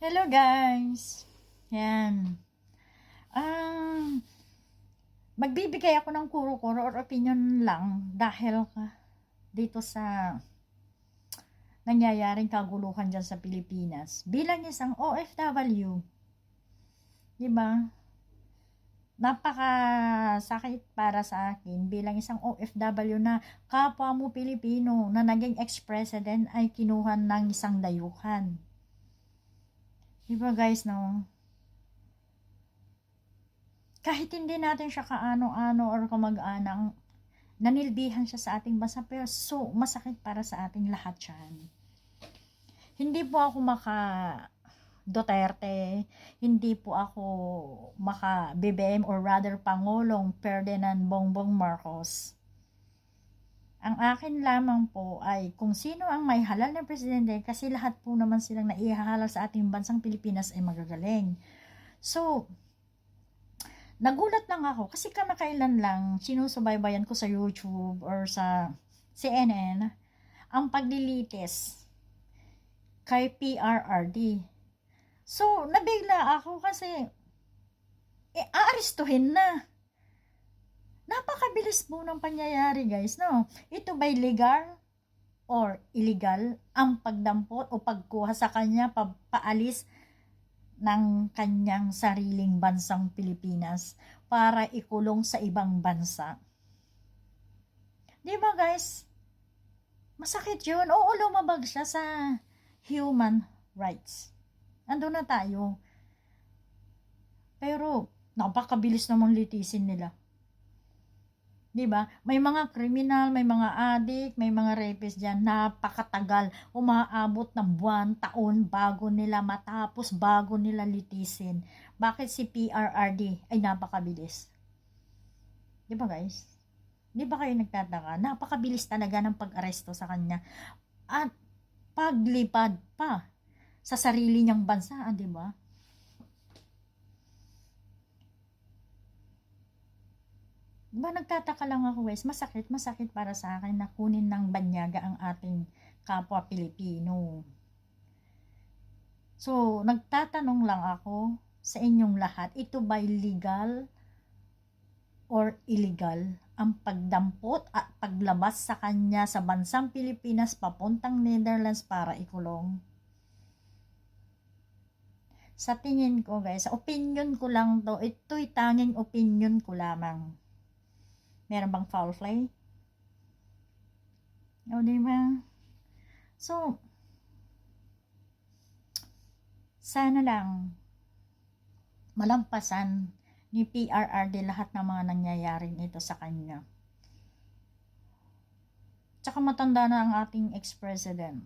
Hello guys! Yan. Ah, magbibigay ako ng kuro-kuro or opinion lang dahil ka dito sa nangyayaring kaguluhan dyan sa Pilipinas. Bilang isang OFW, di ba? Napaka sakit para sa akin bilang isang OFW na kapwa mo Pilipino na naging ex-president ay kinuha ng isang dayuhan. Di ba guys, no? Kahit hindi natin siya kaano-ano or kamag-anang, nanilbihan siya sa ating bansa, pero so, masakit para sa ating lahat yan. Hindi po ako maka Duterte, hindi po ako maka BBM or rather Pangulong Ferdinand Bongbong Marcos. Ang akin lamang po ay kung sino ang may halal na presidente kasi lahat po naman silang naihahalal sa ating bansang Pilipinas ay magagaling. So, nagulat lang ako kasi kamakailan lang sinusubaybayan ko sa YouTube or sa CNN ang paglilitis kay PRRD. So, nabigla ako kasi eh, aaristuhin na. Napakabilis po ng pangyayari guys, no? Ito ba'y legal or illegal ang pagdampot o pagkuha sa kanya pa paalis ng kanyang sariling bansang Pilipinas para ikulong sa ibang bansa. Di ba guys? Masakit yun. Oo, lumabag siya sa human rights. Ando na tayo. Pero, napakabilis namang litisin nila. 'Di ba? May mga kriminal, may mga adik, may mga rapist diyan, napakatagal, umaabot ng buwan, taon bago nila matapos, bago nila litisin. Bakit si PRRD ay napakabilis? 'Di ba, guys? 'Di ba kayo nagtataka? Napakabilis talaga ng pag-aresto sa kanya. At paglipad pa sa sarili niyang bansa, 'di ba? Ba nagtataka lang ako guys, masakit, masakit para sa akin na kunin ng banyaga ang ating kapwa Pilipino. So, nagtatanong lang ako sa inyong lahat, ito ba legal or illegal ang pagdampot at paglabas sa kanya sa bansang Pilipinas papuntang Netherlands para ikulong? Sa tingin ko guys, opinion ko lang to, ito'y tanging opinion ko lamang. Meron bang foul play? O, di ba? So, sana lang malampasan ni PRRD lahat ng mga nangyayaring ito sa kanya. Tsaka matanda na ang ating ex-president.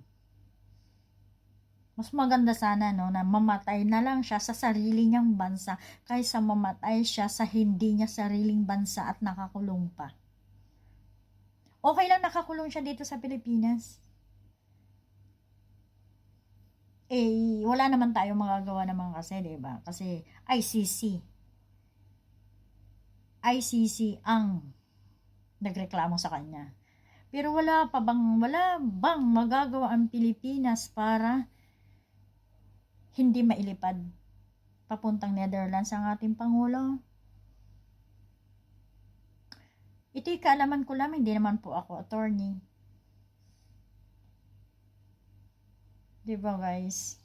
Mas maganda sana no na mamatay na lang siya sa sarili niyang bansa kaysa mamatay siya sa hindi niya sariling bansa at nakakulong pa. Okay lang nakakulong siya dito sa Pilipinas. Eh, wala naman tayong magagawa naman kasi, di ba? Kasi ICC. ICC ang nagreklamo sa kanya. Pero wala pa bang, wala bang magagawa ang Pilipinas para hindi mailipad papuntang Netherlands ang ating Pangulo. Ito'y kaalaman ko lamang, hindi naman po ako attorney. Diba guys?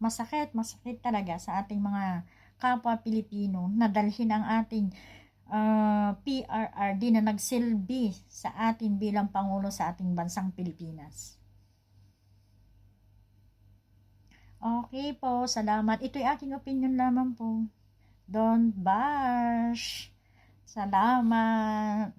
Masakit, masakit talaga sa ating mga kapwa Pilipino na dalhin ang ating uh, PRRD na nagsilbi sa atin bilang Pangulo sa ating bansang Pilipinas. Okay po, salamat. Ito'y aking opinion lamang po. Don't bash. Salamat.